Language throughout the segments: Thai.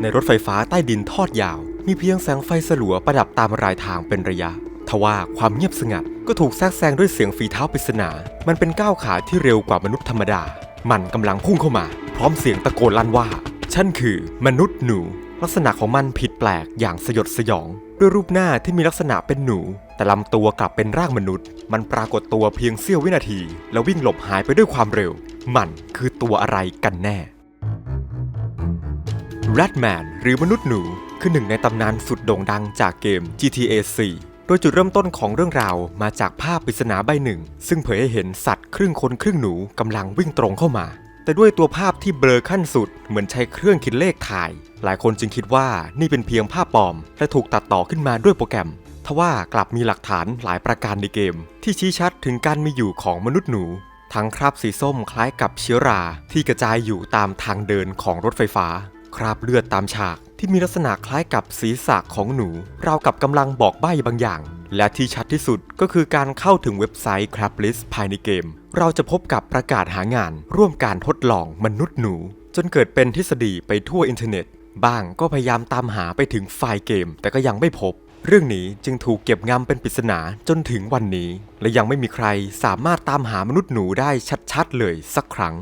ในรถไฟฟ้าใต้ดินทอดยาว มีเพียงแสงไฟสลัวประดับตามรายทางเป็นระยะ ทว่าความเงียบสงัดก็ถูกแทรกแซงด้วยเสียงฝีเท้าปริศนา มันเป็นก้าวขาที่เร็วกว่ามนุษย์ธรรมดา มันกำลังพุ่งเข้ามา พร้อมเสียงตะโกนลั่นว่า ฉันคือมนุษย์หนู ลักษณะของมันผิดแปลกอย่างสยดสยอง ด้วยรูปหน้าที่มีลักษณะเป็นหนู แต่ลำตัวกลับเป็นร่างมนุษย์ มันปรากฏตัวเพียงเสี้ยววินาที แล้ววิ่งหลบหายไปด้วยความเร็ว มันคือตัวอะไรกันแน่ Ratman หรือมนุษย์หนู คือหนึ่งในตำนานสุดโด่งดังจากเกม GTA 4 โดยจุดเริ่มต้นของเรื่องราวมาจากภาพปริศนาใบหนึ่ง ซึ่งเผยให้เห็นสัตว์ครึ่งคนครึ่งหนูกำลังวิ่งตรงเข้ามา แต่ด้วยตัวภาพที่เบลอขั้นสุดเหมือนใช้เครื่องคิดเลขถ่าย หลายคนจึงคิดว่านี่เป็นเพียงภาพปลอม และถูกตัดต่อขึ้นมาด้วยโปรแกรมทว่ากลับมีหลักฐานหลายประการในเกม ที่ชี้ชัดถึงการมีอยู่ของมนุษย์หนู ทั้งคราบสีส้มคล้ายกับเชื้อราที่กระจายอยู่ตามทางเดินของรถไฟฟ้า คราบเลือดตามฉากที่มีลักษณะคล้ายกับศีรษะของหนู ราวกับกำลังบอกใบ้บางอย่าง และที่ชัดที่สุดก็คือการเข้าถึงเว็บไซต์ Crablist ภายในเกม เราจะพบกับประกาศหางาน ร่วมการทดลองมนุษย์หนู จนเกิดเป็นทฤษฎีไปทั่วอินเทอร์เน็ต บ้างก็พยายามตามหาไปถึงไฟล์เกม แต่ก็ยังไม่พบ เรื่องนี้จึงถูกเก็บงำเป็นปริศนาจนถึงวันนี้ และยังไม่มีใครสามารถตามหามนุษย์หนูได้ชัดๆ เลยสักครั้ง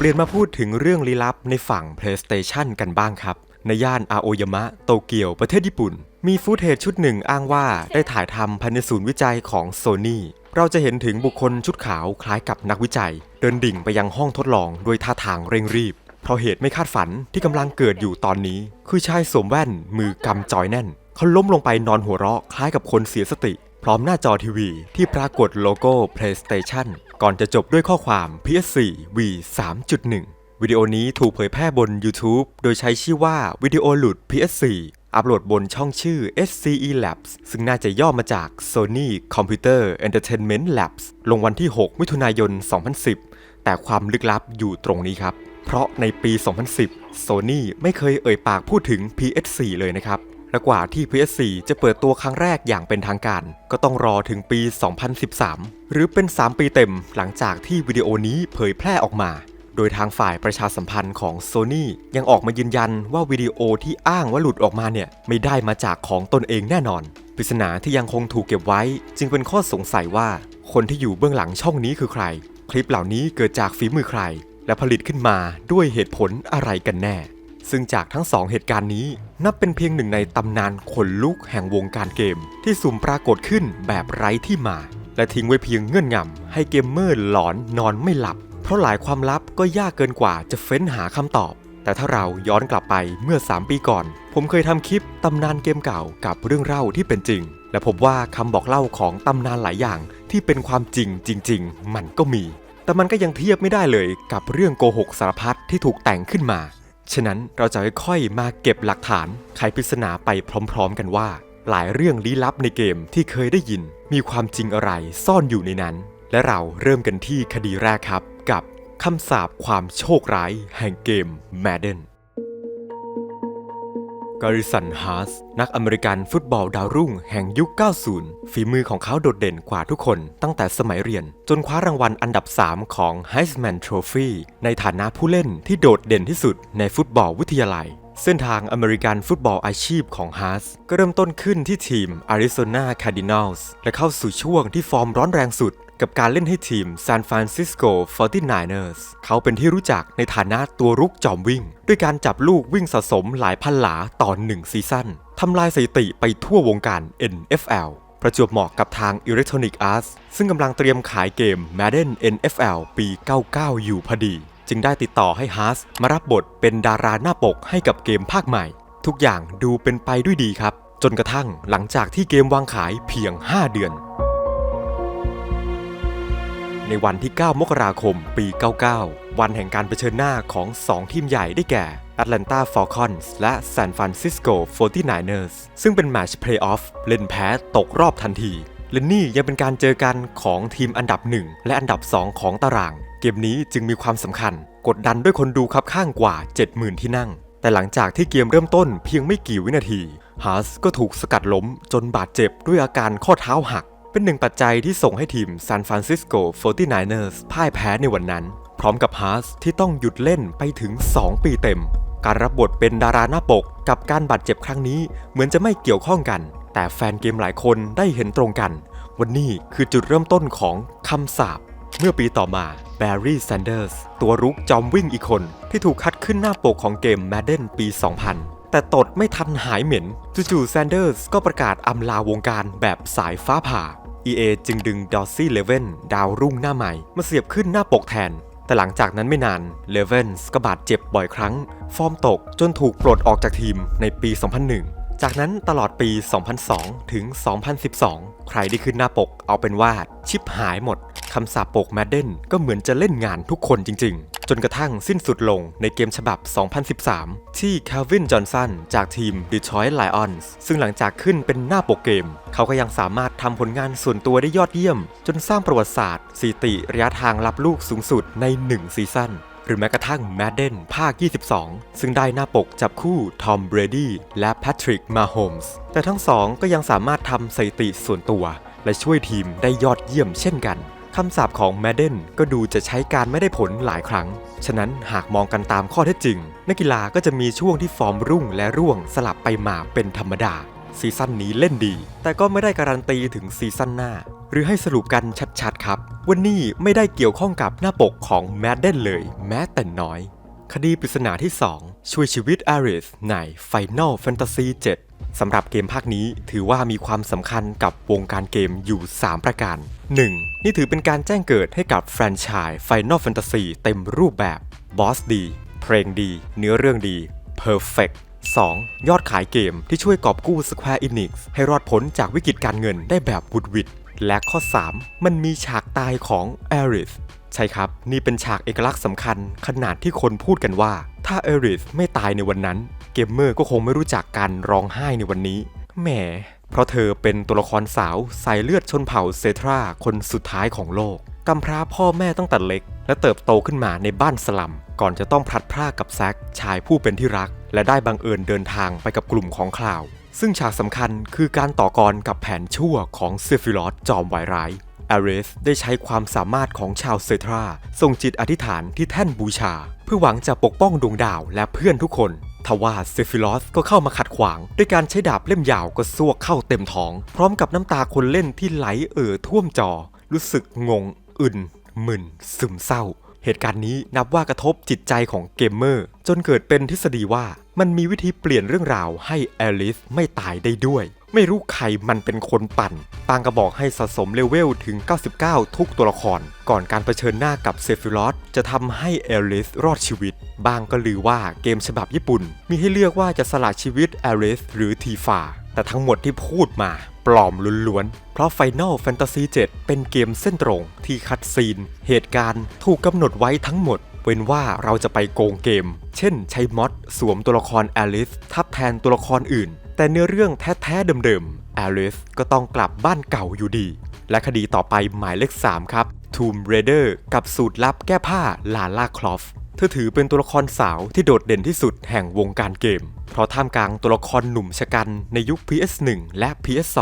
เปลี่ยนมาพูดถึงเรื่องลี้ลับในฝั่ง PlayStation กันบ้างครับ ในย่านอาโอยามะโตเกียวประเทศญี่ปุ่น มีฟุตเทจชุดหนึ่งอ้างว่าได้ถ่ายทำภายในศูนย์วิจัยของโซ n y เราจะเห็นถึงบุคคลชุดขาวคล้ายกับนักวิจัย เดินดิ่งไปยังห้องทดลองด้วยท่าทางเร่งรีบ เพราะเหตุไม่คาดฝันที่กำลังเกิดอยู่ตอนนี้ คือชายสวมแว่นมือกำจอยแน่น เขาล้มลงไปนอนหัวเราะคล้ายกับคนเสียสติ พร้อมหน้าจอทีวีที่ปรากฏโลโก้ PlayStation ก่อนจะจบด้วยข้อความ PS4 V 3.1 วิดีโอนี้ถูกเผยแพร่บน YouTube โดยใช้ชื่อว่าวิดีโอหลุด PS4 อัปโหลดบนช่องชื่อ SCE Labs ซึ่งน่าจะย่อมาจาก Sony Computer Entertainment Labs ลงวันที่ 6 มิถุนายน 2010 แต่ความลึกลับอยู่ตรงนี้ครับ เพราะในปี 2010 Sony ไม่เคยเอ่ยปากพูดถึง PS4 เลยนะครับ และกว่าที่ PS4 จะเปิดตัวครั้งแรกอย่างเป็นทางการ ก็ต้องรอถึงปี 2013 หรือเป็น 3 ปีเต็มหลังจากที่วิดีโอนี้เผยแพร่ออกมา โดยทางฝ่ายประชาสัมพันธ์ของ Sony ยังออกมายืนยันว่าวิดีโอที่อ้างว่าหลุดออกมาเนี่ย ไม่ได้มาจากของตนเองแน่นอน ปริศนาที่ยังคงถูกเก็บไว้ จึงเป็นข้อสงสัยว่า คนที่อยู่เบื้องหลังช่องนี้คือใคร คลิปเหล่านี้เกิดจากฝีมือใคร และผลิตขึ้นมาด้วยเหตุผลอะไรกันแน่ ซึ่งจากทั้งสองเหตุการณ์นี้ นับเป็นเพียงหนึ่งในตำนานขนลุกแห่งวงการเกม ที่สุ่มปรากฏขึ้นแบบไร้ที่มา และทิ้งไว้เพียงเงื่อนงำให้เกมเมอร์หลอนนอนไม่หลับ เพราะหลายความลับก็ยากเกินกว่าจะเฟ้นหาคำตอบ แต่ถ้าเราย้อนกลับไปเมื่อ 3 ปีก่อน ผมเคยทำคลิปตำนานเกมเก่ากับเรื่องเล่าที่เป็นจริง และพบว่าคำบอกเล่าของตำนานหลายอย่าง ที่เป็นความจริงจริง ๆ มันก็มี แต่มันก็ยังเทียบไม่ได้เลยกับเรื่องโกหกสารพัดที่ถูกแต่งขึ้นมา ฉะนั้นเราจะค่อยๆมาเก็บหลักฐานไขปริศนาไปพร้อม ๆ กันว่า หลายเรื่องลี้ลับในเกมที่เคยได้ยิน มีความจริงอะไรซ่อนอยู่ในนั้น และเราเริ่มกันที่คดีแรกครับ กับคำสาปความโชคร้ายแห่งเกม Madden การิสันฮาร์สนักอเมริกันฟุตบอลดาวรุ่งแห่งยุค 90 ฝีมือของเขาโดดเด่นกว่าทุกคนตั้งแต่สมัยเรียน จนคว้ารางวัลอันดับ 3 ของ Heisman Trophy ในฐานะผู้เล่นที่โดดเด่นที่สุดในฟุตบอลวิทยาลัย เส้นทางอเมริกันฟุตบอลอาชีพของฮาร์สก็เริ่มต้นขึ้นที่ทีม Arizona Cardinals และเข้าสู่ช่วงที่ฟอร์มร้อนแรงสุด กับการเล่นให้ทีม San Francisco 49ers เขาเป็นที่รู้จักในฐานะตัวรุกจอมวิ่ง ด้วยการจับลูกวิ่งสะสมหลายพันหลาต่อหนึ่งซีซั่นทำลายสถิติไปทั่ววงการ NFL ประจวบเหมาะกับทาง Electronic Arts ซึ่งกำลังเตรียมขายเกม Madden NFL ปี 99 อยู่พอดี จึงได้ติดต่อให้ฮาร์สมารับบทเป็นดาราหน้าปกให้กับเกมภาคใหม่ ทุกอย่างดูเป็นไปด้วยดีครับ จนกระทั่งหลังจากที่เกมวางขายเพียง 5 เดือน ในวันที่ 9 มกราคม ปี 99 วันแห่งการเผชิญหน้าของ 2 ทีมใหญ่ได้แก่ Atlanta Falcons และ San Francisco 49ers ซึ่งเป็นแมตช์เพลย์ออฟเล่นแพ้ตกรอบทันที และนี่ยังเป็นการเจอกันของทีมอันดับ 1 และอันดับ 2 ของตาราง เกมนี้จึงมีความสำคัญ กดดันด้วยคนดูคับข้างกว่า 70,000 ที่นั่ง แต่หลังจากที่เกมเริ่มต้นเพียงไม่กี่วินาทีฮาร์สก็ถูกสกัดล้มจนบาดเจ็บด้วยอาการข้อเท้าหัก เป็นหนึ่งปัจจัยที่ส่งให้ทีม San Francisco 49ers พ่ายแพ้ในวันนั้น พร้อมกับฮาร์สที่ต้องหยุดเล่นไปถึง 2 ปีเต็ม การรับบทเป็นดาราหน้าปกกับการบาดเจ็บครั้งนี้เหมือนจะไม่เกี่ยวข้องกัน แต่แฟนเกมหลายคนได้เห็นตรงกัน วันนี้คือจุดเริ่มต้นของคำสาปเมื่อปีต่อมาแบร์รี่แซนเดอร์สตัวรุกจอมวิ่งอีกคน ที่ถูกคัดขึ้นหน้าปกของเกม Madden ปี 2000 แต่ตดไม่ทันหายเหม็นจู่ๆแซนเดอร์สก็ประกาศอำลาวงการแบบสายฟ้าผ่า EA จึงดึงดอ r ซี่เลเวนดาวรุ่งหน้าใหม่ มาเสียบขึ้นหน้าปกแทน แต่หลังจากนั้นไม่นานเลเวนสก็บาดเจ็บบ่อยครั้ง ฟอร์มตกจนถูกปลดออกจากทีมในปี 2001 จากนั้นตลอดปี 2002 ถึง 2012 ใครที่ขึ้นหน้าปกเอาเป็นว่าชิปหายหมด คำสาปปกแมดเดนก็เหมือนจะเล่นงานทุกคนจริง ๆ จนกระทั่งสิ้นสุดลงในเกมฉบับ 2013 ที่คาวิน จอห์นสันจากทีม Detroit Lions ซึ่งหลังจากขึ้นเป็นหน้าปกเกม เขาก็ยังสามารถทำผลงานส่วนตัวได้ยอดเยี่ยม จนสร้างประวัติศาสตร์สถิติระยะทางรับลูกสูงสุดใน 1 ซีซั่น หรือแม้กระทั่ง Madden ภาค 22 ซึ่งได้หน้าปกจับคู่ทอมเบรดี้และแพทริกมาโฮมส์แต่ทั้งสองก็ยังสามารถทำสถิติส่วนตัว และช่วยทีมได้ยอดเยี่ยมเช่นกันคำสาปของ Madden ก็ดูจะใช้การไม่ได้ผลหลายครั้ง ฉะนั้นหากมองกันตามข้อเท็จจริง นักกีฬาก็จะมีช่วงที่ฟอร์มรุ่งและร่วงสลับไปมาเป็นธรรมดา ซีซั่นนี้เล่นดี แต่ก็ไม่ได้การันตีถึงซีซั่นหน้า หรือให้สรุปกันชัดๆครับ วันนี้ไม่ได้เกี่ยวข้องกับหน้าปกของ Madden เลย แม้แต่น้อย คดีปริศนาที่ 2 ช่วยชีวิตอาริสใน Final Fantasy 7สำหรับเกมภาคนี้ถือว่ามีความสำคัญกับวงการเกมอยู่ 3 ประการ 1. นี่ถือเป็นการแจ้งเกิดให้กับแฟรนไชส์ Final Fantasy เต็มรูปแบบบอสดี เพลงดี เนื้อเรื่องดี Perfect 2. ยอดขายเกมที่ช่วยกอบกู้ Square Enix ให้รอดพ้นจากวิกฤตการเงินได้แบบบุดวิดและข้อ 3 มันมีฉากตายของ a r i s ใช่ครับ นี่เป็นฉากเอกลักษณ์สำคัญ ขนาดที่คนพูดกันว่า ถ้า a r i s ไม่ตายในวันนั้น เกมเมอร์ก็คงไม่รู้จักการร้องไห้ในวันนี้แหมเพราะเธอเป็นตัวละครสาวสายเลือดชนเผ่าเซทราคนสุดท้ายของโลกกำพร้าพ่อแม่ตั้งแต่เล็ก และเติบโตขึ้นมาในบ้านสลัม ก่อนจะต้องพลัดพรากกับแซกชายผู้เป็นที่รัก และได้บังเอิญเดินทางไปกับกลุ่มของคลาว ซึ่งฉากสำคัญคือการต่อกรกับแผนชั่วของเซฟิลอสจอมวายร้ายอาริสได้ใช้ความสามารถของชาวเซทราส่งจิตอธิษฐานที่แท่นบูชา เพื่อหวังจะปกป้องดวงดาวและเพื่อนทุกคนทว่าเซฟิลอสก็เข้ามาขัดขวางด้วยการใช้ดาบเล่มยาวก็ซวกเข้าเต็มท้อง พร้อมกับน้ำตาคนเล่นที่ไหลเอ่อท่วมจอ รู้สึกงง อึนมึนซึมเศร้า เหตุการณ์นี้นับว่ากระทบจิตใจของเกมเมอร์ จนเกิดเป็นทฤษฎีว่ามันมีวิธีเปลี่ยนเรื่องราวให้แอลิสไม่ตายได้ด้วย ไม่รู้ใครมันเป็นคนปั่น ปางกระบอกให้สะสมเลเวลถึง 99 ทุกตัวละคร ก่อนการเผชิญหน้ากับเซฟิลอสจะทำให้แอลิสรอดชีวิต บางก็ลือว่าเกมฉบับญี่ปุ่น มีให้เลือกว่าจะสละชีวิตแอลิสหรือทีฟาแต่ทั้งหมดที่พูดมา ปลอมล้วนๆ เพราะ Final Fantasy 7 เป็นเกมเส้นตรงที่คัดซีน เหตุการณ์ถูกกำหนดไว้ทั้งหมด เว้นว่าเราจะไปโกงเกม เช่น ใช้มอดสวมตัวละครแอลิสทับแทนตัวละครอื่น แต่เนื้อเรื่องแท้ๆเดิมๆแอลิสก็ต้องกลับบ้านเก่าอยู่ดี และคดีต่อไปหมายเลข 3 ครับ Tomb Raider กับสูตรลับแก้ผ้าลาล่าคลอฟ ธอถือเป็นตัวละครสาวที่โดดเด่นที่สุดแห่งวงการเกม เพราะท่ามกลางตัวละครหนุ่มชะกันในยุค PS1 และ PS2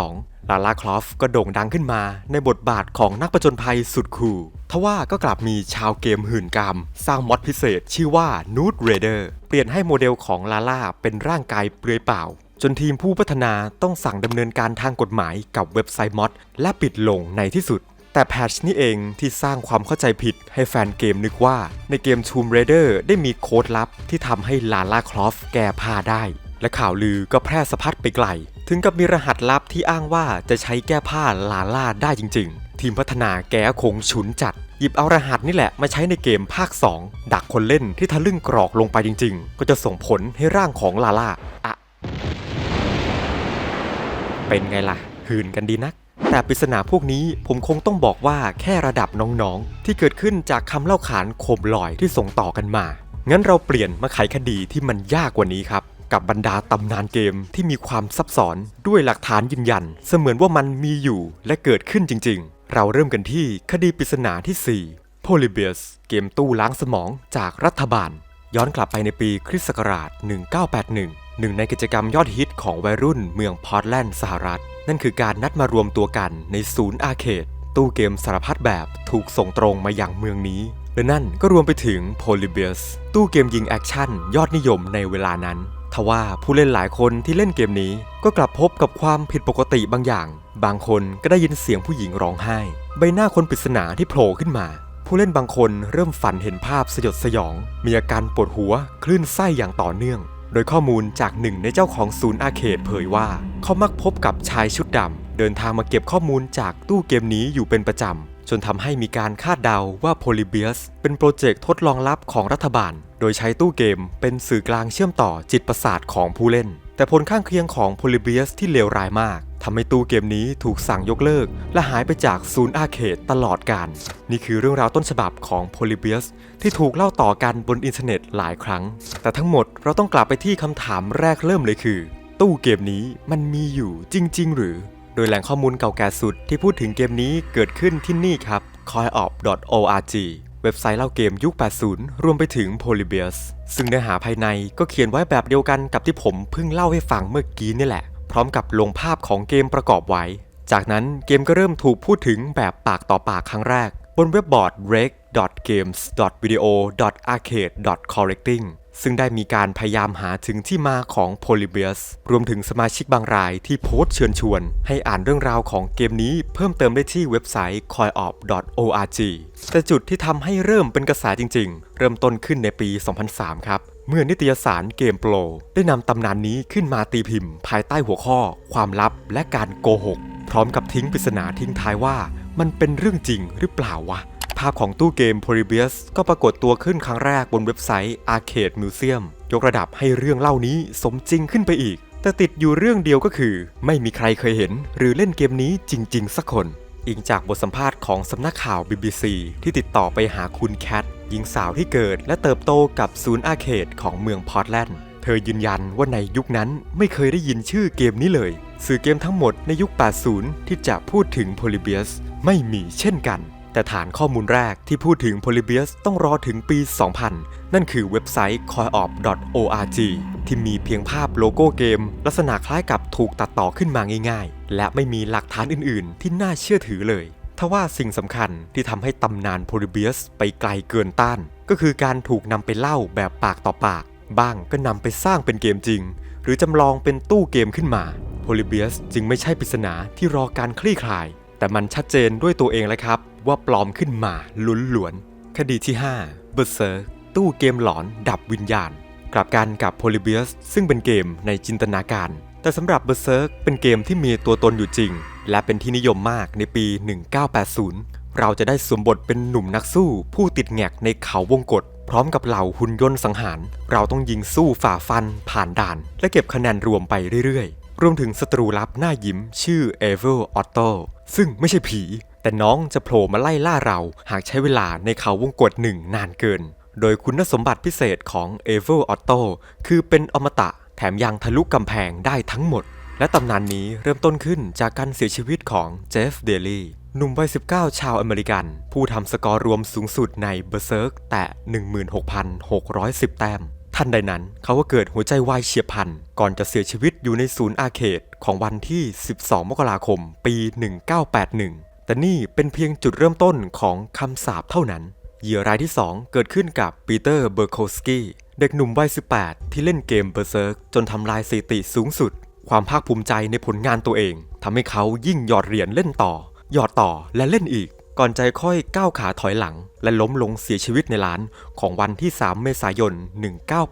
ลาลาคลอฟก็โด่งดังขึ้นมาในบทบาทของนักประจนภัยสุดคูลทว่าก็กลับมีชาวเกมหื่นกาม สร้างมอดพิเศษชื่อว่า Nude Raider เปลี่ยนให้โมเดลของลาลาเป็นร่างกายเปลือยเปล่า จนทีมผู้พัฒนาต้องสั่งดำเนินการทางกฎหมายกับเว็บไซต์มอดและปิดลงในที่สุด แต่แพทชนี้เองที่สร้างความเข้าใจผิดให้แฟนเกมนึกว่า ในเกม Tomb Raider ได้มีโค้ดลับที่ทำให้ลาล่าคลอฟแก้ผ้าได้ และข่าวลือก็แพร่สะพัดไปไกล ถึงกับมีรหัสลับที่อ้างว่าจะใช้แก้ผ้าลาล่าได้จริง ๆ ทีมพัฒนาแก้คงฉุนจัด หยิบเอารหัสนี่แหละมาใช้ในเกมภาค 2 ดักคนเล่นที่ทะลึ่งกรอกลงไปจริง ๆ ก็จะส่งผลให้ร่างของลาล่าอะเป็นไงล่ะหืนกันดีนัก แต่ปริศนาพวกนี้ผมคงต้องบอกว่าแค่ระดับน้องๆ ที่เกิดขึ้นจากคำเล่าขานโคมลอยที่ส่งต่อกันมา งั้นเราเปลี่ยนมาไขคดีที่มันยากกว่านี้ครับ กับบรรดาตำนานเกมที่มีความซับซ้อนด้วยหลักฐานยืนยัน เสมือนว่ามันมีอยู่และเกิดขึ้นจริง ๆ เราเริ่มกันที่คดีปริศนาที่ 4 Polybius เกมตู้ล้างสมองจากรัฐบาล ย้อนกลับไปในปีคริสต์ศักราช 1981 หนึ่งในกิจกรรมยอดฮิตของวัยรุ่นเมืองพอร์ตแลนด์สหรัฐ นั่นคือการนัดมารวมตัวกันในศูนย์อาร์เคดตู้เกมสารพัดแบบถูกส่งตรงมาอย่างเมืองนี้ และนั่นก็รวมไปถึง Polybius ตู้เกมยิงแอคชั่นยอดนิยมในเวลานั้นทว่าผู้เล่นหลายคนที่เล่นเกมนี้ก็กลับพบกับความผิดปกติบางอย่าง บางคนก็ได้ยินเสียงผู้หญิงร้องไห้ ใบหน้าคนปริศนาที่โผล่ขึ้นมา ผู้เล่นบางคนเริ่มฝันเห็นภาพสยดสยอง มีอาการปวดหัวคลื่นไส้อย่างต่อเนื่อง โดยข้อมูลจากหนึ่งในเจ้าของศูนย์อาเคดเผยว่า เขามักพบกับชายชุดดำเดินทางมาเก็บข้อมูลจากตู้เกมนี้อยู่เป็นประจำ จนทำให้มีการคาดเดาว่า Polybius เป็นโปรเจกต์ทดลองลับของรัฐบาล โดยใช้ตู้เกมเป็นสื่อกลางเชื่อมต่อจิตประสาทของผู้เล่น แต่ผลข้างเคียงของ Polybius ที่เลวร้ายมากทำให้ตู้เกมนี้ถูกสั่งยกเลิก และหายไปจากศูนย์อาเคดตลอดกาลนี่คือเรื่องราวต้นฉบับของ Polybius ที่ถูกเล่าต่อกันบนอินเทอร์เน็ตหลายครั้ง แต่ทั้งหมดเราต้องกลับไปที่คำถามแรกเริ่มเลยคือ ตู้เกมนี้มันมีอยู่จริง ๆ หรือ โดยแหล่งข้อมูลเก่าแก่สุดที่พูดถึงเกมนี้เกิดขึ้นที่นี่ครับ c o i o p org เว็บไซต์เล่าเกมยุค 80 รวมไปถึง Polybius ซึ่งเนื้อหาภายในก็เขียนไว้แบบเดียวกันกับที่ผมเพิ่งเล่าให้ฟังเมื่อกี้นี่แหละ พร้อมกับลงภาพของเกมประกอบไว้ จากนั้นเกมก็เริ่มถูกพูดถึงแบบปากต่อปากครั้งแรก บนเว็บบอร์ด games.video.arcade.collecting ซึ่งได้มีการพยายามหาถึงที่มาของ Polybius รวมถึงสมาชิกบางรายที่โพสต์เชิญชวน ให้อ่านเรื่องราวของเกมนี้เพิ่มเติมได้ที่เว็บไซต์ coiop.org แต่จุดที่ทำให้เริ่มเป็นกระแสจริง ๆ เริ่มต้นขึ้นในปี 2003 ครับ เมื่อนิตยสารเกมโปรได้นำตำนานนี้ขึ้นมาตีพิมพ์ ภายใต้หัวข้อ ความลับและการโกหก พร้อมกับทิ้งปริศนาทิ้งท้ายว่า มันเป็นเรื่องจริงหรือเปล่าวะ ภาพของตู้เกม Polybius ก็ปรากฏตัวขึ้นครั้งแรกบนเว็บไซต์ Arcade Museum ยกระดับให้เรื่องเล่านี้สมจริงขึ้นไปอีก แต่ติดอยู่เรื่องเดียวก็คือ ไม่มีใครเคยเห็น หรือเล่นเกมนี้จริง ๆ สักคน อิงจากบทสัมภาษณ์ของสำนักข่าว BBC ที่ติดต่อไปหาคุณแคทหญิงสาวที่เกิดและเติบโตกับศูนย์อาร์เคดของเมืองพอร์ตแลนด์เธอยืนยันว่าในยุคนั้นไม่เคยได้ยินชื่อเกมนี้เลย สื่อเกมทั้งหมดในยุค 80 ที่จะพูดถึง Polybius ไม่มีเช่นกัน แต่ฐานข้อมูลแรกที่พูดถึง Polybius ต้องรอถึงปี 2000 นั่นคือเว็บไซต์ coinop.org ที่มีเพียงภาพโลโก้เกม ลักษณะคล้ายกับถูกตัดต่อขึ้นมาง่ายๆ และไม่มีหลักฐานอื่นๆ ที่น่าเชื่อถือเลยทว่าสิ่งสำคัญที่ทำให้ตำนาน Polybius ไปไกลเกินต้าน ก็คือการถูกนำไปเล่าแบบปากต่อปาก บ้างก็นำไปสร้างเป็นเกมจริง หรือจำลองเป็นตู้เกมขึ้นมา Polybius จึงไม่ใช่ปริศนาที่รอการคลี่คลาย แต่มันชัดเจนด้วยตัวเองแล้วครับว่าปลอมขึ้นมาลุ้นหลวนคดีที่5 Berserk ตู้เกมหลอนดับวิญญาณ กลับกันกับ Polybius ซึ่งเป็นเกมในจินตนาการ แต่สำหรับ Berserk เป็นเกมที่มีตัวตนอยู่จริง และเป็นที่นิยมมากในปี 1980 เราจะได้สวมบทเป็นหนุ่มนักสู้ผู้ติดแงกในเขาวงกฏพร้อมกับเหล่าหุ่นยนต์สังหาร เราต้องยิงสู้ฝ่าฟันผ่านด่าน และเก็บคะแนนรวมไปเรื่อยๆ รวมถึงศัตรูลับหน้ายิ้มชื่อ Evil Otto ซึ่งไม่ใช่ผี แต่น้องจะโผล่มาไล่ล่าเราหากใช้เวลาในเขาวงกฏหนึ่งนานเกิน โดยคุณสมบัติพิเศษของ Evil Otto คือเป็นอมตะแถมยังทะลุกำแพงได้ทั้งหมด และตำนานนี้เริ่มต้นขึ้นจากการเสียชีวิตของเจฟเดลี่หนุ่มวัย 19 ชาวอเมริกัน ผู้ทำสกอร์รวมสูงสุดในเบอร์เซิร์กแต่ 16,610 แต้ม ทันใดนั้นเขาก็เกิดหัวใจวายเฉียบพลัน ก่อนจะเสียชีวิตอยู่ในศูนย์อาเคดของวันที่ 12 มกราคม ปี 1981 แต่นี่เป็นเพียงจุดเริ่มต้นของคำสาปเท่านั้น เหยื่อรายที่ 2 เกิดขึ้นกับปีเตอร์เบอร์โคสกี้เด็กหนุ่มวัย 18 ที่เล่นเกมเบอร์เซิร์กจนทำลายสถิติสูงสุด ความภาคภูมิใจในผลงานตัวเองทำให้เขายิ่งหยอดเหรียญเล่นต่อ หยอดต่อและเล่นอีก ก่อนใจค่อยก้าวขาถอยหลัง และล้มลงเสียชีวิตในร้านของวันที่ 3 เมษายน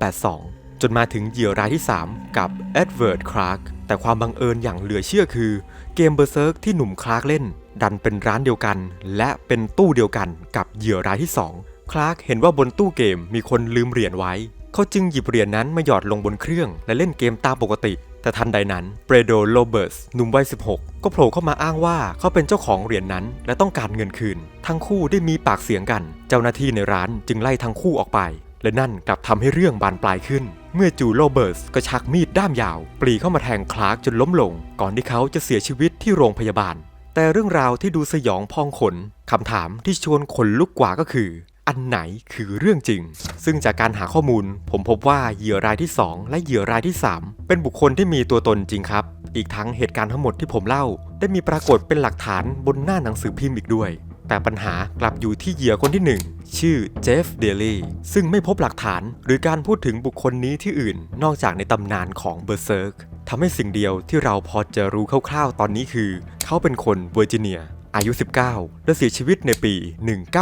1982 จนมาถึงเหยื่อรายที่ 3 กับเอ็ดเวิร์ด คลาร์กแต่ความบังเอิญอย่างเหลือเชื่อคือ เกมเบอร์เซิร์กที่หนุ่มคลาร์กเล่น ดันเป็นร้านเดียวกัน และเป็นตู้เดียวกันกับเหยื่อรายที่ 2 คลาร์กเห็นว่าบนตู้เกมมีคนลืมเหรียญไว้ เขาจึงหยิบเหรียญนั้นมาหยอดลงบนเครื่อง และเล่นเกมตามปกติ แต่ทันใดนั้นเบรโดโลเบิร์สหนุ่มวัย 16 ก็โผล่เข้ามาอ้างว่าเขาเป็นเจ้าของเหรียญนนั้น และต้องการเงินคืน ทั้งคู่ได้มีปากเสียงกัน เจ้าหน้าที่ในร้านจึงไล่ทั้งคู่ออกไป และนั่นกลับทำให้เรื่องบานปลายขึ้นเมื่อจูโรเบิร์สก็ชักมีดด้ามยาว ปรีเข้ามาแทงคลาร์กจนล้มลง ก่อนที่เขาจะเสียชีวิตที่โรงพยาบาล แต่เรื่องราวที่ดูสยองพองขนคำถามที่ชวนขนลุกกว่าก็คือ อันไหนคือเรื่องจริง ซึ่งจากการหาข้อมูล ผมพบว่าเหยื่อรายที่ 2 และเหยื่อรายที่ 3 เป็นบุคคลที่มีตัวตนจริงครับ อีกทั้งเหตุการณ์ทั้งหมดที่ผมเล่า ได้มีปรากฏเป็นหลักฐานบนหน้าหนังสือพิมพ์อีกด้วยแต่ปัญหากลับอยู่ที่เหยื่อคนที่หนึ่งชื่อเจฟเดลีซึ่งไม่พบหลักฐานหรือการพูดถึงบุคคลนี้ที่อื่น นอกจากในตำนานของเบอร์เซิร์ก ทำให้สิ่งเดียวที่เราพอจะรู้คร่าวๆตอนนี้คือ เขาเป็นคนเวอร์จิเนีย อายุ 19 และเสียชีวิตในปี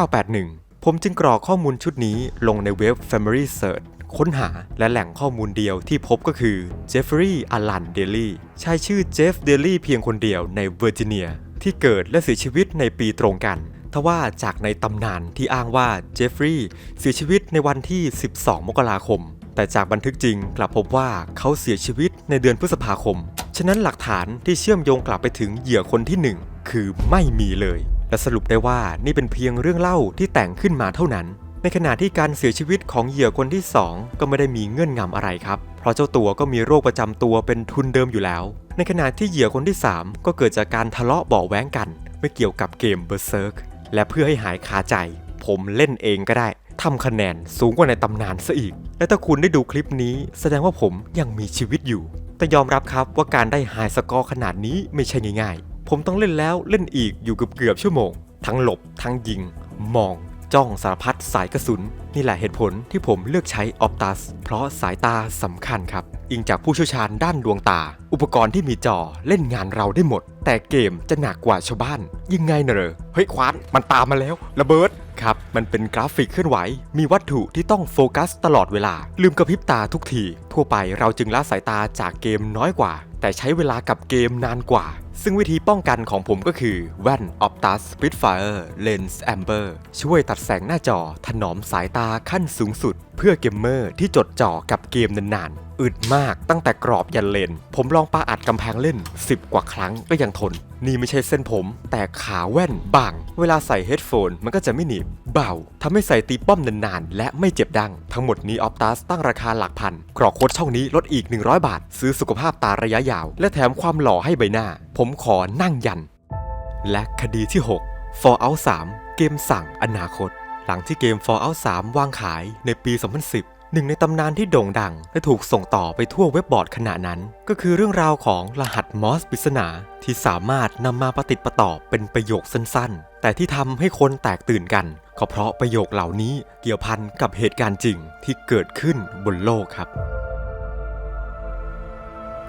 1981 ผมจึงกรอกข้อมูลชุดนี้ลงในเว็บ Family Search ค้นหาและแหล่งข้อมูลเดียวที่พบก็คือเจฟฟรีย์อลันเดลี่ใช้ชื่อเจฟเดลี่เพียงคนเดียวในเวอร์จิเนีย ที่เกิดและเสียชีวิตในปีตรงกันทว่าจากในตำนานที่อ้างว่าเจฟฟรีย์เสียชีวิตในวันที่ 12 มกราคม แต่จากบันทึกจริงกลับพบว่าเขาเสียชีวิตในเดือนพฤษภาคม ฉะนั้นหลักฐานที่เชื่อมโยงกลับไปถึงเหยื่อคนที่หนึ่งคือไม่มีเลย และสรุปได้ว่านี่เป็นเพียงเรื่องเล่าที่แต่งขึ้นมาเท่านั้น ในขณะที่การเสียชีวิตของเหยื่อคนที่ 2 ก็ไม่ได้มีเงื่อนงำอะไรครับ เพราะเจ้าตัวก็มีโรคประจำตัวเป็นทุนเดิมอยู่แล้ว ในขณะที่เหยื่อคนที่ 3 ก็เกิดจากการทะเลาะเบาแว้งกัน ไม่เกี่ยวกับเกม Berserk และเพื่อให้หายคาใจ ผมเล่นเองก็ได้ ทำคะแนนสูงกว่าในตำนานซะอีก และถ้าคุณได้ดูคลิปนี้แสดงว่าผมยังมีชีวิตอยู่ แต่ยอมรับครับว่าการได้ไฮสกอร์ขนาดนี้ไม่ใช่ง่ายๆ ผมต้องเล่นแล้วเล่นอีกอยู่เกือบเกือบชั่วโมง ทั้งหลบทั้งยิง มอง จ้องสารพัดสายกระสุน นี่แหละเหตุผลที่ผมเลือกใช้ออ t ตัสเพราะสายตาสำคัญครับ อิงจากผู้เชี่ยวชาญด้านดวงตา อุปกรณ์ที่มีจอเล่นงานเราได้หมด แต่เกมจะหนักกว่าชาวบ้าน ยังไงเนอะเฮ้ยควานมันตามมาแล้ว ระเบิดครับ มันเป็นกราฟิกเคลื่อนไหว มีวัตถุที่ต้องโฟกัสตลอดเวลา ลืมกระพริบตาทุกทีทั่วไปเราจึงละสายตาจากเกมน้อยกว่า แต่ใช้เวลากับเกมนานกว่า ซึ่งวิธีป้องกันของผมก็คือแว่น Optus Spitfire Lens Amber ช่วยตัดแสงหน้าจอถนอมสายตาขั้นสูงสุด เพื่อเกมเมอร์ที่จดจ่อกับเกมนานๆ อึดมากตั้งแต่กรอบยันเลน ผมลองปาอัดกำแพงเล่น 10 กว่าครั้งก็ยังทน นี่ไม่ใช่เส้นผม แต่ขาแว่นบาง เวลาใส่เฮดโฟนมันก็จะไม่หนีบ เบาทำให้ใส่ตีป้อมนานๆ และไม่เจ็บดัง ทั้งหมดนี้ออ t ตัสตั้งราคาหลักพัน กรอกโค้ดช่องนี้ลดอีก 100 บาท ซื้อสุขภาพตาระยะยาว และแถมความหล่อให้ใบหน้า ผมขอนั่งยัน และคดีที่ 6 Fallout 3 เกมสั่งอนาคต หลังที่เกม Fallout 3 วางขายในปี 2010 หนึ่งในตำนานที่โด่งดัง และถูกส่งต่อไปทั่วเว็บบอร์ดขณะนั้น ก็คือเรื่องราวของรหัสมอสปริศนาที่สามารถนำมาประติดประต่อเป็นประโยคสั้นๆ แต่ที่ทำให้คนแตกตื่นกันก็เพราะประโยคเหล่านี้เกี่ยวพันกับเหตุการณ์จริงที่เกิดขึ้นบนโลกครับ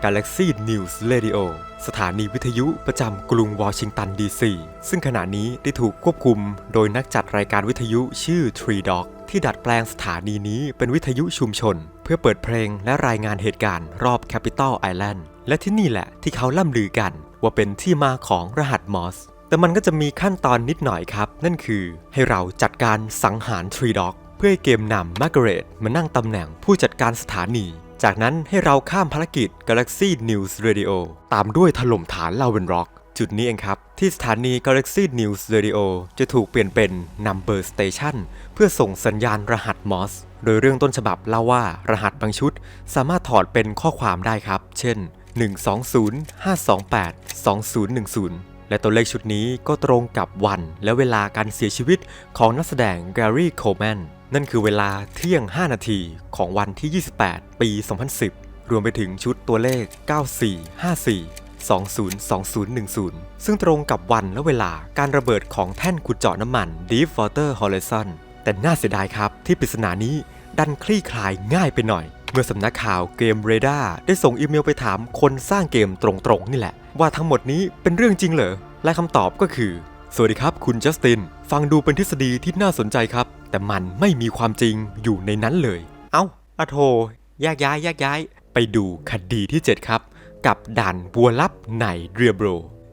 Galaxy News Radio สถานีวิทยุประจำกรุงวอชิงตันดีซีซึ่งขณะนี้ได้ถูกควบคุมโดยนักจัดรายการวิทยุชื่อ Tree Dog ที่ดัดแปลงสถานีนี้เป็นวิทยุชุมชน เพื่อเปิดเพลงและรายงานเหตุการณ์รอบ Capital Island และที่นี่แหละที่เขาล่ำลือกัน ว่าเป็นที่มาของรหัสมอสแต่มันก็จะมีขั้นตอนนิดหน่อยครับ นั่นคือให้เราจัดการสังหาร Tree Dog เพื่อให้เกมนำมาร์กเรตมานั่งตำแหน่งผู้จัดการสถานี จากนั้นให้เราข้ามภารกิจ Galaxy News Radio ตามด้วยถล่มฐานลาเวนร็อกจุดนี้เองครับ ที่สถานี Galaxy News Radio จะถูกเปลี่ยนเป็น Number Station เพื่อส่งสัญญาณรหัสมอสโดยเรื่องต้นฉบับเล่าว่ารหัสบางชุด สามารถถอดเป็นข้อความได้ครับ เช่น 120-528-2010 และตัวเลขชุดนี้ก็ตรงกับวันและเวลาการเสียชีวิตของนักแสดงแกรี่โคลแมน นั่นคือเวลาเที่ยง 5 นาทีของวันที่ 28 ปี 2010 รวมไปถึงชุดตัวเลข 9454 202010 ซึ่งตรงกับวันและเวลาการระเบิดของแท่นขุดเจาะน้ำมัน Deepwater Horizon แต่น่าเสียดายครับที่ปริศนานี้ดันคลี่คลายง่ายไปหน่อย เมื่อสำนักข่าวเกมเรดาร์ได้ส่งอีเมลไปถามคนสร้างเกมตรงๆ นี่แหละ ว่าทั้งหมดนี้เป็นเรื่องจริงเหรอ และคำตอบก็คือ สวัสดีครับคุณจัสติน ฟังดูเป็นทฤษฎีที่น่าสนใจครับ แต่มันไม่มีความจริงอยู่ในนั้นเลย เอ้าอะโทแยกย้ายแยกย้าย ไปดูคดีที่ 7 ครับ กับด่านบัวลับในเรียโบร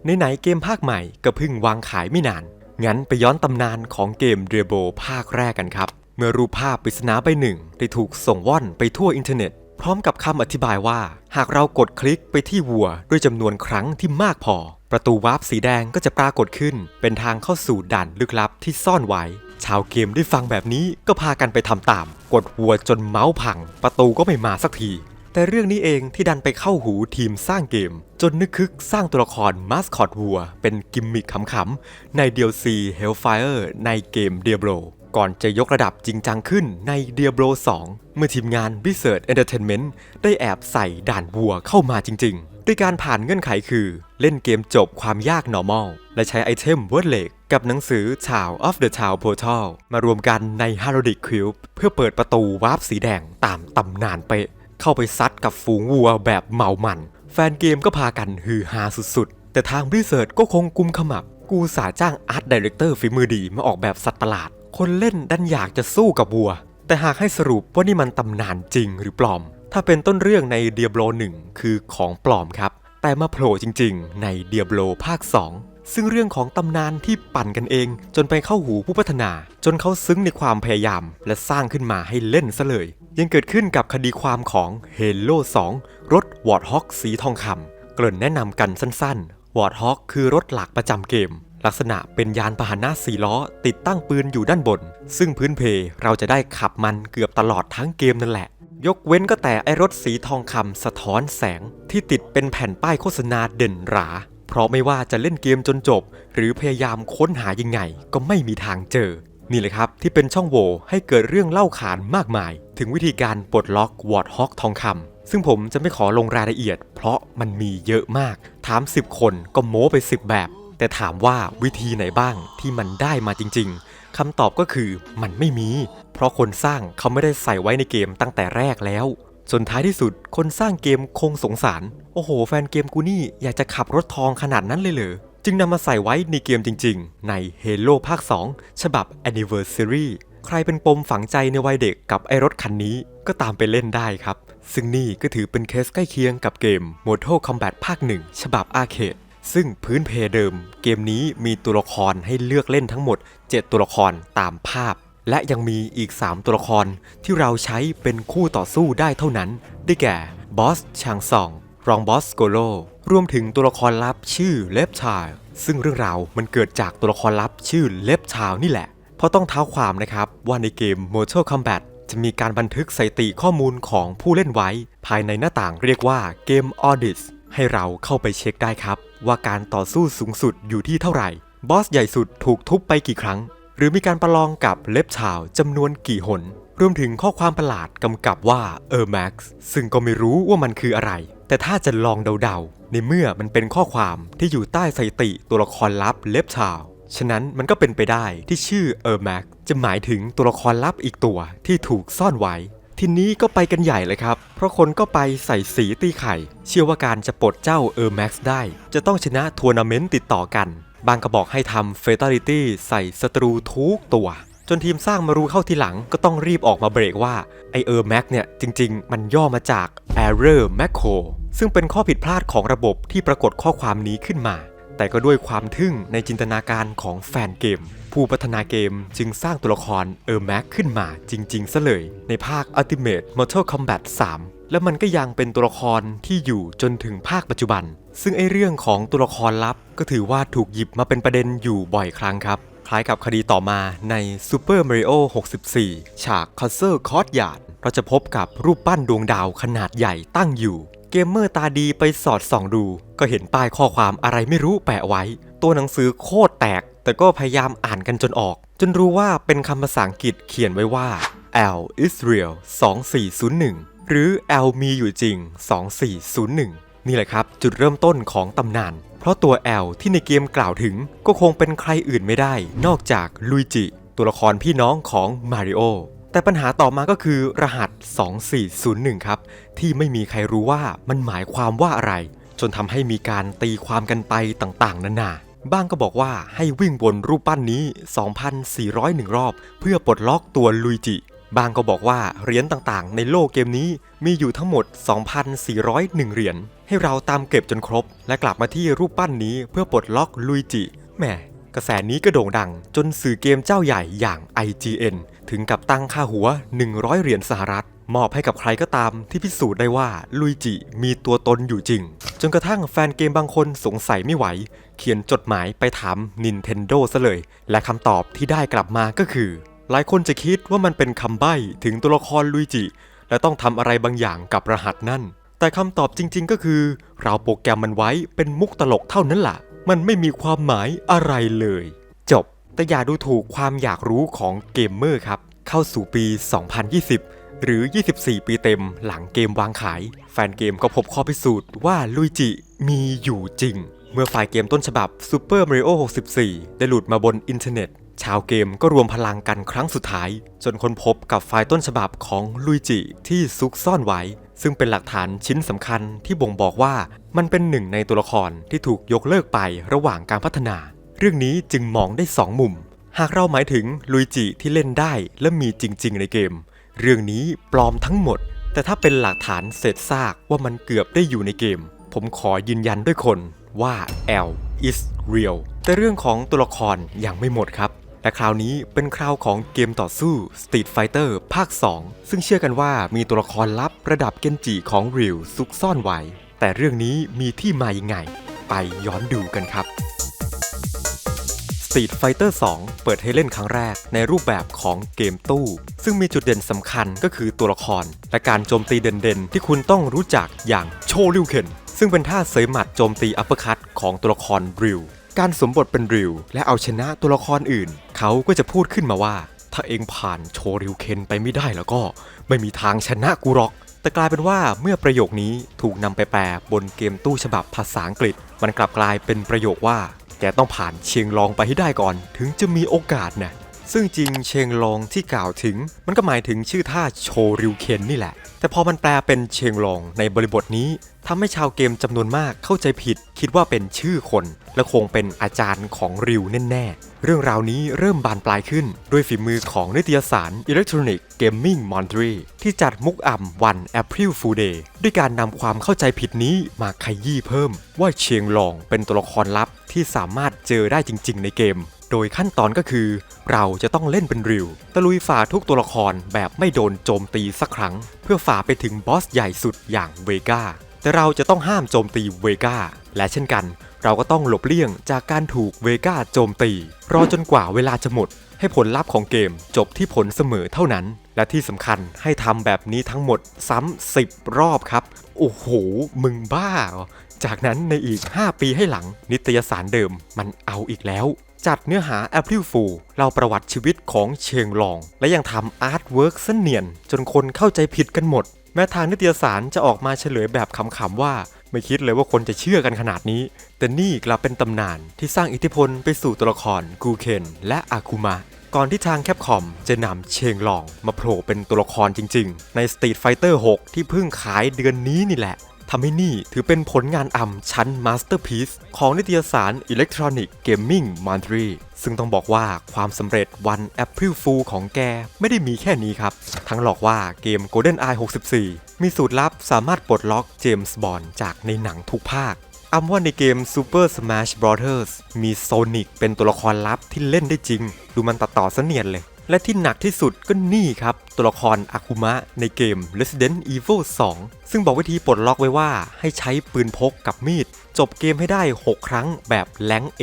ในไหนๆเกมภาคใหม่ก็เพิ่งวางขายไม่นาน งั้นไปย้อนตำนานของเกมเรียโบภาคแรกกันครับ เมื่อรูปภาพปริศนาใบหนึ่ง ได้ถูกส่งว่อนไปทั่วอินเทอร์เน็ต พร้อมกับคำอธิบายว่า หากเรากดคลิกไปที่วัว ด้วยจำนวนครั้งที่มากพอ ประตูวาร์ปสีแดงก็จะปรากฏขึ้น เป็นทางเข้าสู่ด่านลึกลับที่ซ่อนไว้ ชาวเกมได้ฟังแบบนี้ก็พากันไปทำตาม กดวัวจนเมาส์พัง ประตูก็ไม่มาสักที แต่เรื่องนี้เองที่ดันไปเข้าหูทีมสร้างเกม จนนึกคึกสร้างตัวละครมาสคอตวัว เป็นกิมมิคขำๆ ใน DLC Hellfire ในเกม Diablo ก่อนจะยกระดับจริงจังขึ้นใน Diablo 2 เมื่อทีมงาน Blizzard Entertainment ได้แอบใส่ด่านวัวเข้ามาจริงๆ ด้วยการผ่านเงื่อนไขคือ เล่นเกมจบความยาก normal และใช้ไอเทม Word l a k กับหนังสือ Child of the Child Portal มารวมกันใน Heraldic Cube เพื่อเปิดประตูวาร์ปสีแดงตามตำนานเป๊ะ เข้าไปซัดกับฝูงวัวแบบเมามัน แฟนเกมก็พากันฮือฮาสุดๆ แต่ทางบริเซิร์ก็คงกุมขมับ กูสาจ้างอาร์ตดีเรคเตอร์ฝีมือดีมาออกแบบสัตว์ประหลาด คนเล่นดันอยากจะสู้กับวัว แต่หากให้สรุปว่านี่มันตำนานจริงหรือปลอม ถ้าเป็นต้นเรื่องในเดียบโบล1คือของปลอมครับแต่มาโผล่จริงๆ ในเดียบโลภาค 2 ซึ่งเรื่องของตำนานที่ปั่นกันเอง จนไปเข้าหูผู้พัฒนา จนเขาซึ้งในความพยายาม และสร้างขึ้นมาให้เล่นซะเลย ยังเกิดขึ้นกับคดีความของ Halo 2 รถวอร์ h ฮอกสีทองคำเกริ่นแนะนำกันสั้นๆวอร์ h ฮอกคือรถหลักประจำเกม ลักษณะเป็นยานพาหนะสี่ล้อ ติดตั้งปืนอยู่ด้านบน ซึ่งพื้นเพเราจะได้ขับมันเกือบตลอดทั้งเกมนั่นแหละยกเว้นก็แต่ไอรถสีทองคำสะท้อนแสงที่ติดเป็นแผ่นป้ายโฆษณาเด่นหรา เพราะไม่ว่าจะเล่นเกมจนจบ หรือพยายามค้นหายังไง ก็ไม่มีทางเจอ นี่เลยครับที่เป็นช่องโหว่ให้เกิดเรื่องเล่าขานมากมาย ถึงวิธีการปลดล็อกวอร์ดฮอกทองคำซึ่งผมจะไม่ขอลงรายละเอียด เพราะมันมีเยอะมาก ถาม 10 คนก็โม้ไป 10 แบบ แต่ถามว่าวิธีไหนบ้างที่มันได้มาจริง ๆคำตอบก็คือมันไม่มี เพราะคนสร้างเขาไม่ได้ใส่ไว้ในเกมตั้งแต่แรกแล้ว ส่วนท้ายที่สุดคนสร้างเกมคงสงสาร โอ้โห แฟนเกมกูนี่อยากจะขับรถทองขนาดนั้นเลยเหรอ จึงนำมาใส่ไว้ในเกมจริงๆ ใน Halo ภาค 2 ฉบับ Anniversary ใครเป็นปมฝังใจในวัยเด็กกับไอรถคันนี้ก็ตามไปเล่นได้ครับ ซึ่งนี่ก็ถือเป็นเคสใกล้เคียงกับเกม Mortal Kombat ภาค 1 ฉบับอาร์เคดซึ่งพื้นเพเดิม เกมนี้มีตัวละครให้เลือกเล่นทั้งหมด 7 ตัวละครตามภาพ และยังมีอีก 3 ตัวละครที่เราใช้เป็นคู่ต่อสู้ได้เท่านั้น ได้แก่บอสชางซอง รองบอสโกโล รวมถึงตัวละครลับชื่อเลฟชาลซึ่งเรื่องราวมันเกิดจากตัวละครลับชื่อเลฟชาลนี่แหละ เพราะต้องเท้าความนะครับว่าในเกม Mortal Kombat จะมีการบันทึกสถิติข้อมูลของผู้เล่นไว้ ภายในหน้าต่างเรียกว่าเกม Audit ให้เราเข้าไปเช็คได้ครับ ว่าการต่อสู้สูงสุดอยู่ที่เท่าไหร่ บอสใหญ่สุดถูกทุบไปกี่ครั้ง หรือมีการประลองกับเล็บชาวจำนวนกี่หน รวมถึงข้อความประหลาดกำกับว่าเออร์แม็กซ์ซึ่งก็ไม่รู้ว่ามันคืออะไร แต่ถ้าจะลองเดาๆ ในเมื่อมันเป็นข้อความที่อยู่ใต้สถิติตัวละครลับเล็บชาว ฉะนั้นมันก็เป็นไปได้ที่ชื่อเออร์แม็กจะหมายถึงตัวละครลับอีกตัวที่ถูกซ่อนไว้ทีนี้ก็ไปกันใหญ่เลยครับ เพราะคนก็ไปใส่สีตีไข่ เชื่อว่าการจะปลดเจ้าเออร์แม็กซ์ได้ จะต้องชนะทัวร์นาเมนต์ติดต่อกัน บางก็บอกให้ทำเฟต a ลิตี้ใส่ศัตรูทุกตัว จนทีมสร้างมารู้เข้าทีหลังก็ต้องรีบออกมาเบรกว่า ไอเออร์แม็กเนี่ย จริง ๆ มันย่อมาจาก Error Macro ซึ่งเป็นข้อผิดพลาดของระบบที่ปรากฏข้อความนี้ขึ้นมา แต่ก็ด้วยความทึ่งในจินตนาการของแฟนเกม ผู้พัฒนาเกมจึงสร้างตัวละครเออร์แม็กขึ้นมาจริงๆซะเลยในภาค Ultimate Mortal Kombat 3 และมันก็ยังเป็นตัวละครที่อยู่จนถึงภาคปัจจุบัน ซึ่งไอเรื่องของตัวละครลับก็ถือว่าถูกหยิบมาเป็นประเด็นอยู่บ่อยครั้งครับ คล้ายกับคดีต่อมาใน Super Mario 64 ฉาก Castle Courtyard เราจะพบกับรูปปั้นดวงดาวขนาดใหญ่ตั้งอยู่ เกมเมอร์ตาดีไปสอดส่องดู ก็เห็นป้ายข้อความอะไรไม่รู้แปะไว้ ตัวหนังสือโคตรแตก แต่ก็พยายามอ่านกันจนออก จนรู้ว่าเป็นคำภาษาอังกฤษเขียนไว้ว่า L Israel 2401 หรือ L มีอยู่จริง 2401 นี่แหละครับ จุดเริ่มต้นของตำนาน เพราะตัว L ที่ในเกมกล่าวถึงก็คงเป็นใครอื่นไม่ได้ นอกจากลุยจิ ตัวละครพี่น้องของมาริโอแต่ปัญหาต่อมาก็คือรหัส 2401 ครับ ที่ไม่มีใครรู้ว่ามันหมายความว่าอะไร จนทำให้มีการตีความกันไปต่างๆ นานาบ้างก็บอกว่าให้วิ่งบนรูปปั้นนี้ 2,401 รอบ เพื่อปลดล็อกตัวลุยจิ บางก็บอกว่าเหรียญต่างๆ ในโลกเกมนี้มีอยู่ทั้งหมด 2,401 เหรียญ ให้เราตามเก็บจนครบ และกลับมาที่รูปปั้นนี้เพื่อปลดล็อกลุยจิแหมกระแสนี้ก็โด่งดัง จนสื่อเกมเจ้าใหญ่อย่าง IGN ถึงกับตั้งค่าหัว 100 เหรียญสหรัฐ มอบให้กับใครก็ตามที่พิสูจน์ได้ว่าลุยจิมีตัวตนอยู่จริง จนกระทั่งแฟนเกมบางคนสงสัยไม่ไหว เขียนจดหมายไปถาม Nintendo ซะเลย และคำตอบที่ได้กลับมาก็คือ หลายคนจะคิดว่ามันเป็นคำใบ้ถึงตัวละครลุยจิ และต้องทำอะไรบางอย่างกับรหัสนั่น แต่คำตอบจริง ๆ ก็คือ เราโปรแกรมมันไว้เป็นมุกตลกเท่านั้นล่ะ มันไม่มีความหมายอะไรเลย จบ แต่อย่าดูถูกความอยากรู้ของเกมเมอร์ครับ เข้าสู่ปี 2020 หรือ 24 ปีเต็มหลังเกมวางขาย แฟนเกมก็พบข้อพิสูจน์ว่าลุยจิมีอยู่จริง เมื่อไฟล์เกมต้นฉบับ Super Mario 64 ได้หลุดมาบนอินเทอร์เน็ต ชาวเกมก็รวมพลังกันครั้งสุดท้าย จนค้นพบกับไฟล์ต้นฉบับของลุยจิที่ซุกซ่อนไว้ ซึ่งเป็นหลักฐานชิ้นสำคัญที่บ่งบอกว่ามันเป็นหนึ่งในตัวละครที่ถูกยกเลิกไประหว่างการพัฒนา เรื่องนี้จึงมองได้สองมุม หากเราหมายถึงลุยจิที่เล่นได้และมีจริง ๆ ในเกม เรื่องนี้ปลอมทั้งหมด แต่ถ้าเป็นหลักฐานเศษซากว่ามันเกือบได้อยู่ในเกม ผมขอยืนยันด้วยคนว่า L is real แต่เรื่องของตัวละครยังไม่หมดครับ และคราวนี้เป็นคราวของเกมต่อสู้ Street Fighter ภาค 2 ซึ่งเชื่อกันว่ามีตัวละครลับระดับเกนจิของริวซุกซ่อนไว้ แต่เรื่องนี้มีที่มายังไง ไปย้อนดูกันครับ Street Fighter 2 เปิดให้เล่นครั้งแรกในรูปแบบของเกมตู้ ซึ่งมีจุดเด่นสำคัญก็คือตัวละคร และการโจมตีเด่นๆ ที่คุณต้องรู้จักอย่างโชริวเคนซึ่งเป็นท่าเสยหมัดโจมตีอัปเปอร์คัตของตัวละครริว การสมบทเป็นริว และเอาชนะตัวละครอื่น เขาก็จะพูดขึ้นมาว่า ถ้าเองผ่านโชริวเคนไปไม่ได้แล้วก็ ไม่มีทางชนะกูหรอก แต่กลายเป็นว่าเมื่อประโยคนี้ถูกนำไปแปลบนเกมตู้ฉบับภาษาอังกฤษ มันกลับกลายเป็นประโยคว่าแกต้องผ่านเชียงรองไปให้ได้ก่อน ถึงจะมีโอกาสนะซึ่งจริงเชียงรองที่กล่าวถึง มันก็หมายถึงชื่อท่าโชริวเคนนี่แหละ แต่พอมันแปลเป็นเชียงรองในบริบทนี้ ทำให้ชาวเกมจำนวนมากเข้าใจผิด คิดว่าเป็นชื่อคน และคงเป็นอาจารย์ของริวแน่ๆ เรื่องราวนี้เริ่มบานปลายขึ้น ด้วยฝีมือของนิตยสาร Electronic Gaming Monthly ที่จัดมุกอ่ำวัน April Fool Day ด้วยการนำความเข้าใจผิดนี้มาขยี้เพิ่ม ว่าเชียงรองเป็นตัวละครลับที่สามารถเจอได้จริง ๆ ในเกม โดยขั้นตอนก็คือ เราจะต้องเล่นเป็นริวตะลุยฝ่าทุกตัวละครแบบไม่โดนโจมตีสักครั้ง เพื่อฝ่าไปถึงบอสใหญ่สุดอย่างเวกา แต่เราจะต้องห้ามโจมตีเวกาและเช่นกัน เราก็ต้องหลบเลี่ยงจากการถูกเวกาโจมตี รอจนกว่าเวลาจะหมด ให้ผลลัพธ์ของเกมจบที่ผลเสมอเท่านั้น และที่สำคัญให้ทำแบบนี้ทั้งหมดซ้ำ10รอบครับ โอ้โห มึงบ้า จากนั้นในอีก 5 ปีให้หลัง นิตยสารเดิมมันเอาอีกแล้วจัดเนื้อหา April Fool เล่าประวัติชีวิตของเชียงรอง และยังทำอาร์ตเวิร์กเสนเนียน จนคนเข้าใจผิดกันหมด แม้ทางนิตยสารจะออกมาเฉลยแบบขำๆว่า ไม่คิดเลยว่าคนจะเชื่อกันขนาดนี้ แต่นี่กลับเป็นตำนานที่สร้างอิทธิพลไปสู่ตัวละครกูเคนและอาคุมะก่อนที่ทางแคปคอมจะนำเชงลองมาโผล่เป็นตัวละครจริงๆ ใน Street Fighter 6 ที่เพิ่งขายเดือนนี้นี่แหละ ทำให้นี่ถือเป็นผลงานอ่ำชั้นมาสเตอร์พีซของนิตยสาร Electronic Gaming Monthly ซึ่งต้องบอกว่าความสำเร็จวัน April Fool ของแกไม่ได้มีแค่นี้ครับ ทั้งหลอกว่าเกม GoldenEye 64 มีสูตรลับสามารถปลดล็อกเจมส์บอนจากในหนังทุกภาคอ้ำว่าในเกม Super Smash Bros. มีโซนิกเป็นตัวละครลับที่เล่นได้จริง ดูมันตัดต่อเสเนียนเลย และที่หนักที่สุดก็นี่ครับ ตัวละครอาคุมะในเกม Resident Evil 2 ซึ่งบอกวิธีปลดล็อกไว้ว่าให้ใช้ปืนพกกับมีด จบเกมให้ได้ 6 ครั้งแบบแรงเอ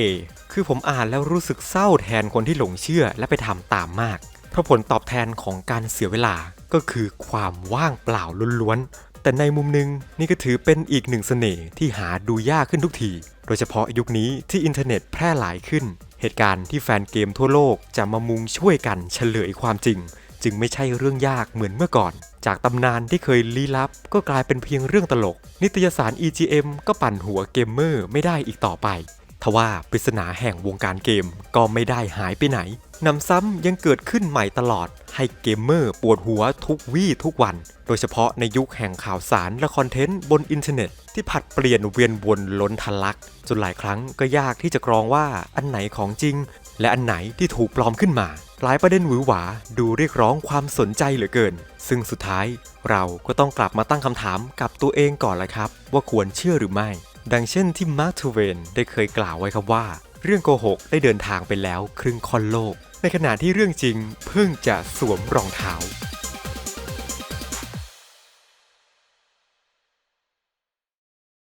คือผมอ่านแล้วรู้สึกเศร้าแทนคนที่หลงเชื่อและไปทำตามมาก เพราะผลตอบแทนของการเสียเวลาก็คือความว่างเปล่าล้วนๆแต่ในมุมหนึงนี่ก็ถือเป็นอีกหนึ่งเสน่ห์ที่หาดูยากขึ้นทุกที โดยเฉพาะยุคนี้ที่อินเทอร์เน็ตแพร่หลายขึ้น เหตุการณ์ที่แฟนเกมทั่วโลกจะมามุงช่วยกันเฉลยความจริง จึงไม่ใช่เรื่องยากเหมือนเมื่อก่อน จากตำนานที่เคยลี้ลับ ก็กลายเป็นเพียงเรื่องตลก นิตยสาร EGM ก็ปั่นหัวเกมเมอร์ไม่ได้อีกต่อไปทว่าปริศนาแห่งวงการเกมก็ไม่ได้หายไปไหน นำซ้ำยังเกิดขึ้นใหม่ตลอด ให้เกมเมอร์ปวดหัวทุกวี่ทุกวัน โดยเฉพาะในยุคแห่งข่าวสารและคอนเทนต์บนอินเทอร์เน็ต ที่ผัดเปลี่ยนเวียนวนล้นทะลัก จนหลายครั้งก็ยากที่จะกรองว่าอันไหนของจริง และอันไหนที่ถูกปลอมขึ้นมา หลายประเด็นหวือหวาดูเรียกร้องความสนใจเหลือเกิน ซึ่งสุดท้าย เราก็ต้องกลับมาตั้งคำถามกับตัวเองก่อนแหละครับ ว่าควรเชื่อหรือไม่ ดังเช่นที่มาร์คทูเวนได้เคยกล่าวไว้ครับว่า เรื่องโกหกได้เดินทางไปแล้วครึ่งค่อนโลก ในขณะที่เรื่องจริงเพิ่งจะสวมรองเท้า